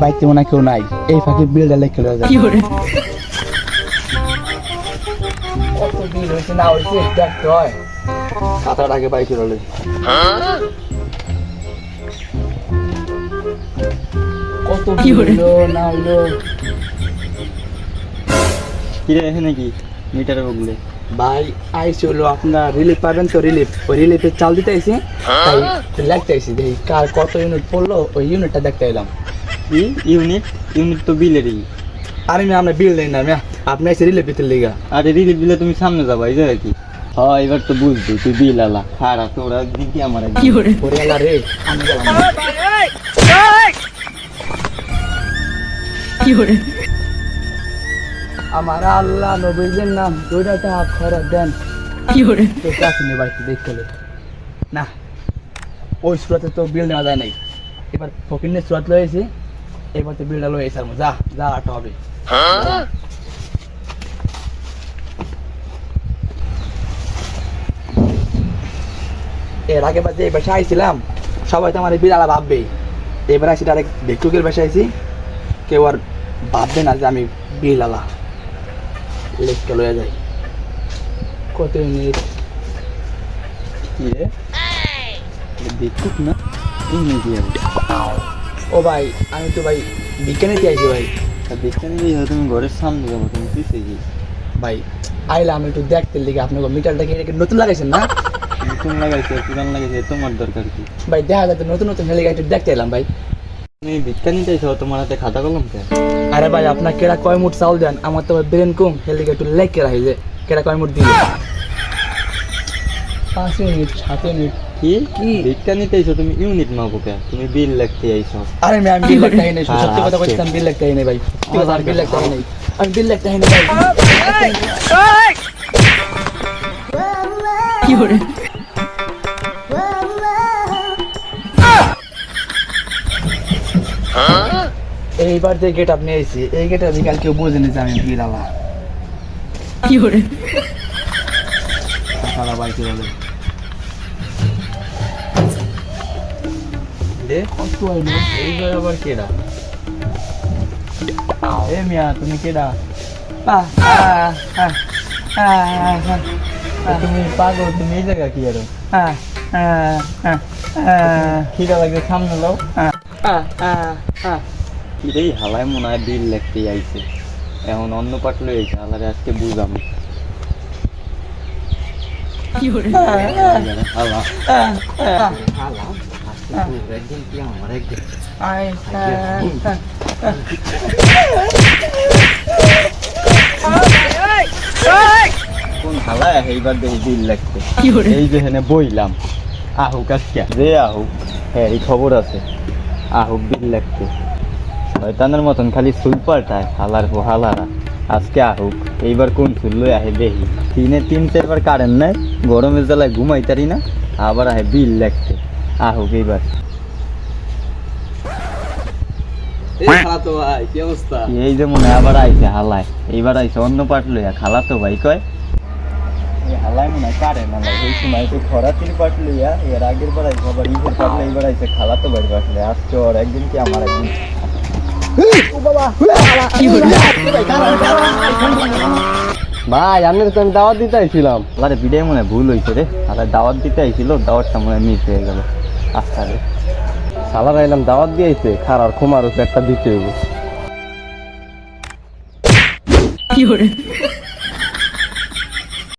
বাইতে মনে কেউ নাই। এই ফাঁকে বিলটা লেখে লয়ে যায় কত বিল হয়েছে না হয়েছে দেখতে হয়। খাতার আগে বাইকে রলে কত কি হলো না হইল। কিরে এখানে কি? মিটারে বগলে ভাই আইসি হলো আপনার রিলিফ পাবেন তো রিলিফ ওই রিলিফের চাল দিতে আইসি তাই লাগতে আইসি। দেখি কার কত ইউনিট পড়ল ওই ইউনিটটা দেখতে এলাম। কি? ইউনিট ইউনিট তো বিলেরই আরে আমি আপনার বিল দেই না মিয়া। আপনি এসে রিলিফ দিতে লিগা। আরে রিলিফ দিলে তুমি সামনে যাবা এই জায়গায় কি? হ্যাঁ এবার তো বুঝবি তুই বিল আলা। খারাপ তো ওরা দিদি আমার একদিন। ওরে আল্লাহ রে আমি গেলাম। আমার আল্লাহ নবীজের নাম দুইটা টাকা খরচ দেন। তো কাছে বাড়িতে দেখতে না ওই সুরাতে তো বিল নেওয়া যায় নাই। এবার ফকিনের সুরাত লয়েছি এবার তো বিলটা লয়ে এসে যা যা আটো হবে। এর আগে বাজে এই বাসায় আইছিলাম সবাই তো আমার এই বিড়ালা ভাববেই। এবার আসি ডাইরেক্ট ভিক্ষুকের বাসায় আইছি কেউ আর ভাববে না যে আমি বিড়ালা। লেখকে লয়ে যাই। কত মিনিট? কি রে? দেখুক না? ও ভাই আমি তো ভাই বিজ্ঞানীতে আইছি ভাই। দেখতে তুমি ঘরের সামনে যাব তুমি পিছিয়ে গিয়ে ভাই আইলাম একটু দেখতে লিগে আপনাকে মিটারটা কি এটা নতুন লাগাইছেন না? নতুন লাগাইছে পুরান লাগাইছে তোমার দরকার কি? ভাই দেখা যাচ্ছে নতুন নতুন হেলে একটু দেখতে এলাম ভাই। তুমি বিজ্ঞানী চাইছো তোমার হাতে খাতা কলম কে আরে ভাই আপনার কেরা কয় মুঠ চাউল দেন আমার তো ব্রেন কম হেলে একটু লেগ কেরা হয়ে যায় কেরা কয় মুঠ দিলে পাঁচ মিনিট সাত মিনিট কি কি? বিজ্ঞানী চাইছো তুমি ইউনিট মাপো কে তুমি বিল লিখতে আইছো আরে আমি বিল লাগতে নাই হ্যাঁ, সত্যি কথা। বলছি আমি বিল লাগতে নাই ভাই সত্যি কথা বিল লাগতে নাই আমি বিল লাগতে নাই ভাই এইবার যে গেট আপনি আইছি এই গেট আজকাল কেউ বোঝেনি যে আমি বিল আলা সারা বাইকে বলে? দে কত এইবার আবার কেডা? এ মিয়া তুমি কেডা? তুমি পাগল তুমি এই জায়গা কি আরও? আহ, আহ, আহ, খিদা লাগে সামনে লাও আহ, আহ, আহ, রে হালায় মনে হয় বিল লিখতে আইছে। এখন অন্য পাট লই আইছে হালারে আজকে বুঝাম। কোন হালায় এইবার দেখি বিল লিখতে। এই যে হেনে বইলাম। আহুক আজকে যে আহুক হ্যাঁ এই খবর আছে। আহুক বিল লিখতে। শয়তানের মতন খালি সুই পাল্টায় হালার পো হালারা। আজকে আহুক এইবার কোন চুল লই আহে দেখি তিনে তিন চারবার কারেন্ট নাই গরমের জ্বালায় ঘুমাইতারি না আবার আহে বিল লিখতে। আহুক এইবার। এই যে মনে হয় আবার আইছে হালায়। এইবার আইছে অন্য পাট লইয়া খালা তো ভাই কয়? হালায় মনে হয় না এই সময় একটু খরা তিল পাট লইয়া এর আগের বার আইছে আবার ঈদের পাট এইবার আইছে খালা তো ভাই পাট আজকে ওর একদিন কি আমার একদিন? ভাই আমি তো আমি দাওয়াত দিতে আইছিলাম। আরে বিদায় মনে হয় ভুল হয়েছে রে। আরে দাওয়াত দিতে আইছিল দাওয়াতটা মনে হয় মিস হয়ে গেল। আচ্ছা রে। সালার আইলাম দাওয়াত দিয়েছে খার আর খুমার উপরে একটা দিতে হইব।